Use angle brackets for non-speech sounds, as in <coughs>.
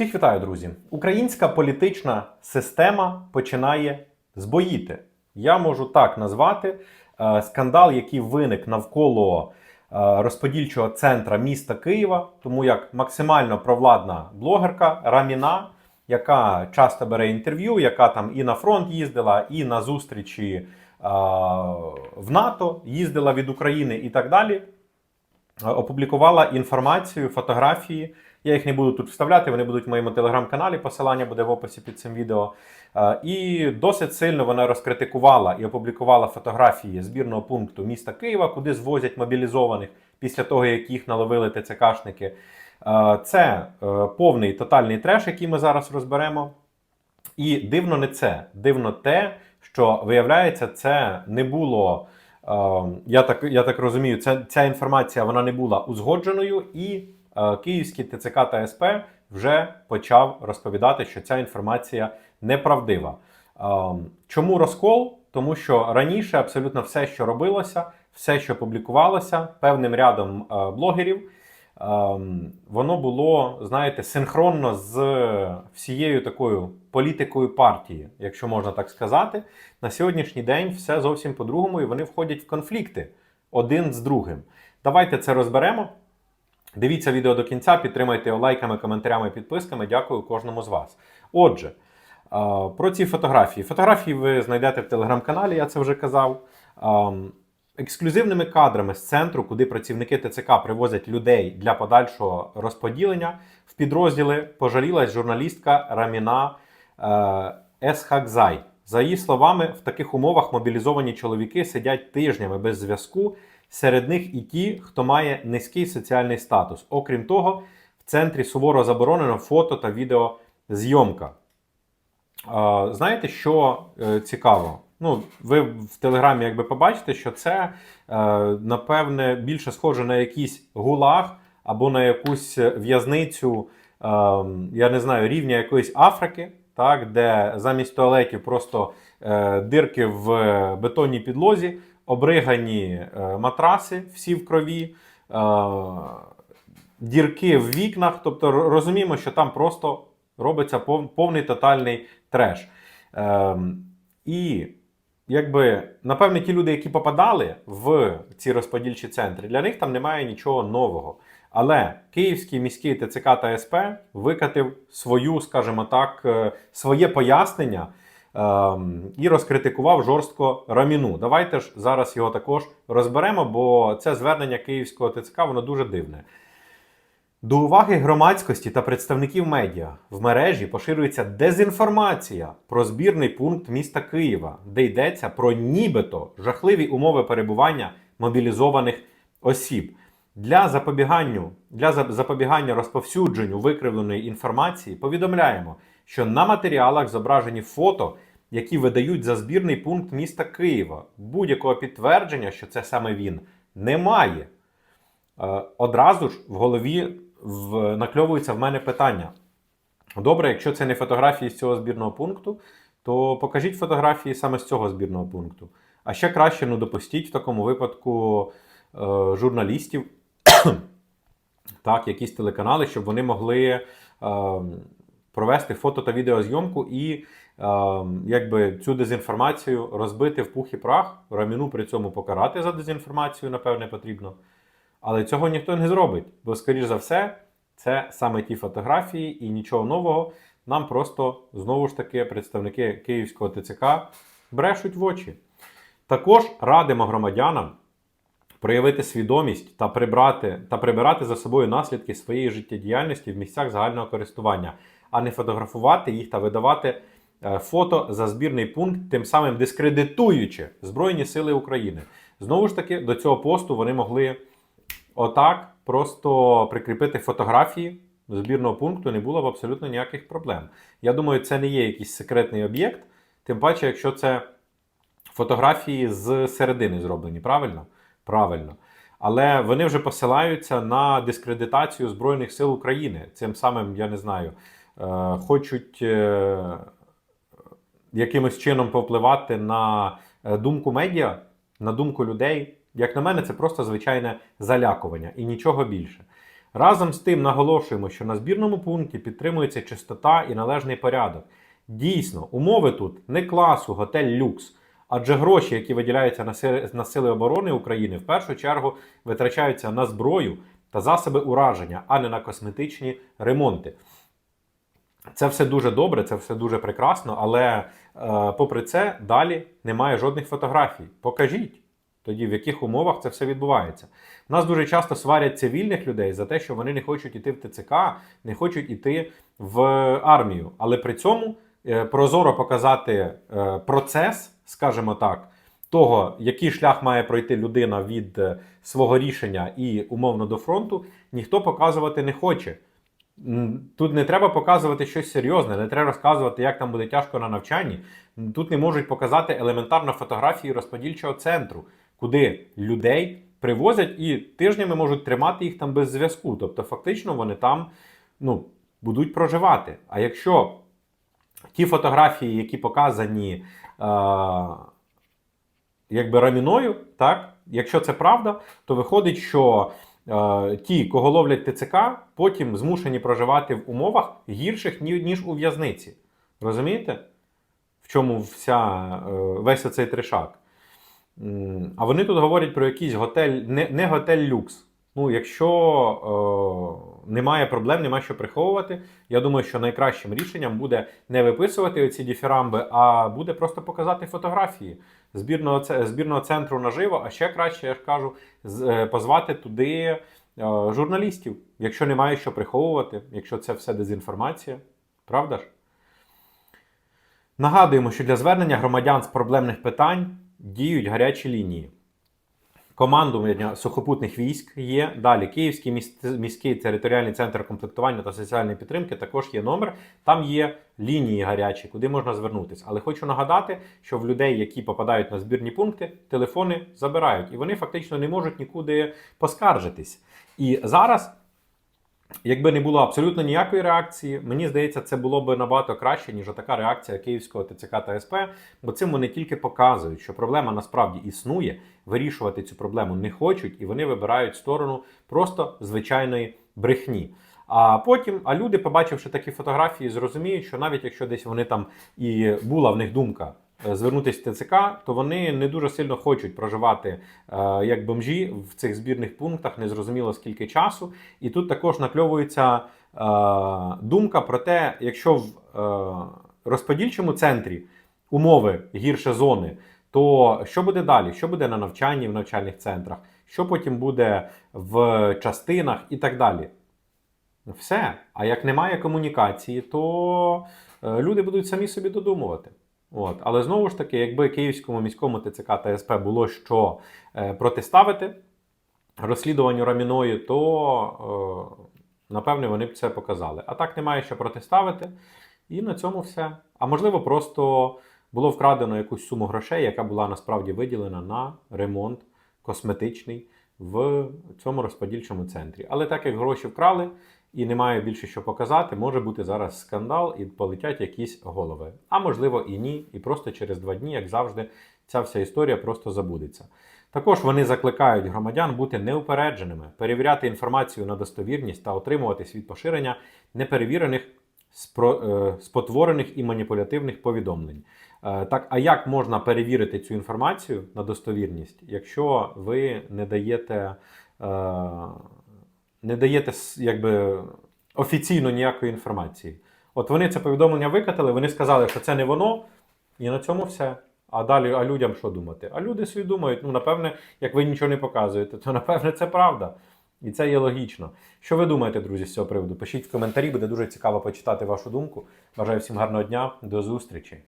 Всіх вітаю, друзі! Українська політична система починає збоїти. Я можу так назвати е, скандал, який виник навколо е, розподільчого центра міста Києва, тому як максимально провладна блогерка Раміна, яка часто бере інтерв'ю, яка там і на фронт їздила, і на зустрічі е, в НАТО їздила від України і так далі. Опублікувала інформацію, фотографії. Я їх не буду тут вставляти, вони будуть в моєму телеграм-каналі. Посилання буде в описі під цим відео. Е, І досить сильно вона розкритикувала і опублікувала фотографії збірного пункту міста Києва, куди звозять мобілізованих після того, як їх наловили ТЦКшники. Е, Це е, повний тотальний треш, який ми зараз розберемо. І дивно не це. Дивно те, що виявляється, це не було. Я так, я так розумію, це, ця інформація вона не була узгодженою, і Київський ТЦК та СП вже почав розповідати, що ця інформація неправдива. Е, Чому розкол? Тому що раніше абсолютно все, що робилося, все, що публікувалося певним рядом е, блогерів, воно було, знаєте, синхронно з всією такою політикою партії, якщо можна так сказати. На сьогоднішній день все зовсім по-другому, і вони входять в конфлікти один з другим. Давайте це розберемо. Дивіться відео до кінця, підтримайте його лайками, коментарями, підписками. Дякую кожному з вас. Отже, про ці фотографії. Фотографії ви знайдете в телеграм-каналі, я це вже казав. Ексклюзивними кадрами з центру, куди працівники ТЦК привозять людей для подальшого розподілення, в підрозділи пожалілась журналістка Раміна е, Есхакзай. За її словами, в таких умовах мобілізовані чоловіки сидять тижнями без зв'язку. Серед них і ті, хто має низький соціальний статус. Окрім того, в центрі суворо заборонено фото та відеозйомка. Знаєте, що е, цікаво? Ну, ви в Телеграмі якби побачите, що це, е, напевне, більше схоже на якийсь гулаг або на якусь в'язницю, е, я не знаю, рівня якоїсь Африки, так, де замість туалетів просто е, дирки в бетонній підлозі, обригані е, матраси, всі в крові, е, дірки в вікнах. Тобто розуміємо, що там просто робиться повний тотальний треш. Ем, і якби, напевне, ті люди, які попадали в ці розподільчі центри, для них там немає нічого нового. Але Київський міський ТЦК та СП викатив свою, скажімо так, е, своє пояснення і розкритикував жорстко Раміну. Давайте ж зараз його також розберемо, бо це звернення Київського ТЦК воно дуже дивне. До уваги громадськості та представників медіа в мережі поширюється дезінформація про збірний пункт міста Києва, де йдеться про нібито жахливі умови перебування мобілізованих осіб. Для запобігання, для запобігання розповсюдженню викривленої інформації повідомляємо, що на матеріалах зображені фото, які видають за збірний пункт міста Києва. Будь-якого підтвердження, що це саме він, немає. Е, Одразу ж в голові в, накльовується в мене питання. Добре, якщо це не фотографії з цього збірного пункту, то покажіть фотографії саме з цього збірного пункту. А ще краще ну, допустіть в такому випадку е, журналістів, <coughs> так, якісь телеканали, щоб вони могли е, провести фото та відеозйомку і е, якби цю дезінформацію розбити в пух і прах, раміну при цьому покарати за дезінформацію, напевне, потрібно. Але цього ніхто не зробить, бо, скоріш за все, це саме ті фотографії і нічого нового. Нам просто знову ж таки представники Київського ТЦК брешуть в очі. Також радимо громадянам проявити свідомість та прибрати та прибирати за собою наслідки своєї життєдіяльності в місцях загального користування, а не фотографувати їх та видавати е, фото за збірний пункт, тим самим дискредитуючи Збройні Сили України. Знову ж таки, до цього посту вони могли отак просто прикріпити фотографії збірного пункту, не було б абсолютно ніяких проблем. Я думаю, це не є якийсь секретний об'єкт, тим паче, якщо це фотографії з середини зроблені, правильно? Правильно. Але вони вже посилаються на дискредитацію Збройних сил України. Цим самим, я не знаю, хочуть е, якимось чином повпливати на е, думку медіа, на думку людей. Як на мене, це просто звичайне залякування і нічого більше. Разом з тим наголошуємо, що на збірному пункті підтримується чистота і належний порядок. Дійсно, умови тут не класу готель люкс, адже гроші, які виділяються на сили, на сили оборони України, в першу чергу витрачаються на зброю та засоби ураження, а не на косметичні ремонти. Це все дуже добре, це все дуже прекрасно, але е, попри це далі немає жодних фотографій. Покажіть тоді, в яких умовах це все відбувається. Нас дуже часто сварять цивільних людей за те, що вони не хочуть іти в ТЦК, не хочуть іти в армію. Але при цьому е, прозоро показати е, процес, скажімо так, того, який шлях має пройти людина від е, свого рішення і умовно до фронту, ніхто показувати не хоче. Тут не треба показувати щось серйозне, не треба розказувати, як там буде тяжко на навчанні. Тут не можуть показати елементарно фотографії розподільчого центру, куди людей привозять і тижнями можуть тримати їх там без зв'язку. Тобто, фактично, вони там ну, будуть проживати. А якщо ті фотографії, які показані е, якби раміною, так, якщо це правда, то виходить, що ті, кого ловлять ТЦК, потім змушені проживати в умовах гірших, ні- ніж у в'язниці. Розумієте? В чому вся, е, весь оцей тришак? А вони тут говорять про якийсь готель, не, не готель люкс. Ну, якщо е, немає проблем, немає що приховувати, я думаю, що найкращим рішенням буде не виписувати оці діфірамби, а буде просто показати фотографії збірного, збірного центру наживо, а ще краще, я ж кажу, е, позвати туди е, журналістів, якщо немає що приховувати, якщо це все дезінформація. Правда ж? Нагадуємо, що для звернення громадян з проблемних питань діють гарячі лінії. Командування сухопутних військ є. Далі Київський міс- міський територіальний центр комплектування та соціальної підтримки також є номер. Там є лінії гарячі, куди можна звернутися. Але хочу нагадати, що в людей, які попадають на збірні пункти, телефони забирають, і вони фактично не можуть нікуди поскаржитись. І зараз Якби не було абсолютно ніякої реакції, мені здається, це було б набагато краще, ніж така реакція Київського ТЦК та СП, бо цим вони тільки показують, що проблема насправді існує, вирішувати цю проблему не хочуть, і вони вибирають сторону просто звичайної брехні. А потім, а люди, побачивши такі фотографії, зрозуміють, що навіть якщо десь вони там і була в них думка звернутися в ТЦК, то вони не дуже сильно хочуть проживати е, як бомжі в цих збірних пунктах, незрозуміло скільки часу. І тут також накльовується е, думка про те, якщо в е, розподільчому центрі умови гірше зони, то що буде далі? Що буде на навчанні в навчальних центрах? Що потім буде в частинах і так далі? Все. А як немає комунікації, то е, люди будуть самі собі додумувати. От. Але знову ж таки, якби Київському міському ТЦК та СП було що е, протиставити розслідуванню Раміної, то е, напевне вони б це показали. А так немає що протиставити. І на цьому все. А можливо, просто було вкрадено якусь суму грошей, яка була насправді виділена на ремонт косметичний в цьому розподільчому центрі. Але так як гроші вкрали і немає більше що показати, може бути зараз скандал і полетять якісь голови. А можливо і ні, і просто через два дні, як завжди, ця вся історія просто забудеться. Також вони закликають громадян бути неупередженими, перевіряти інформацію на достовірність та отримуватись від поширення неперевірених, е, спотворених і маніпулятивних повідомлень. Е, Так, а як можна перевірити цю інформацію на достовірність, якщо ви не даєте, е, не даєте якби, офіційно ніякої інформації? От вони це повідомлення викатили, вони сказали, що це не воно, і на цьому все. А далі, а людям що думати? А люди собі думають, ну напевне, як ви нічого не показуєте, то напевне це правда. І це є логічно. Що ви думаєте, друзі, з цього приводу? Пишіть в коментарі, буде дуже цікаво почитати вашу думку. Бажаю всім гарного дня, до зустрічі.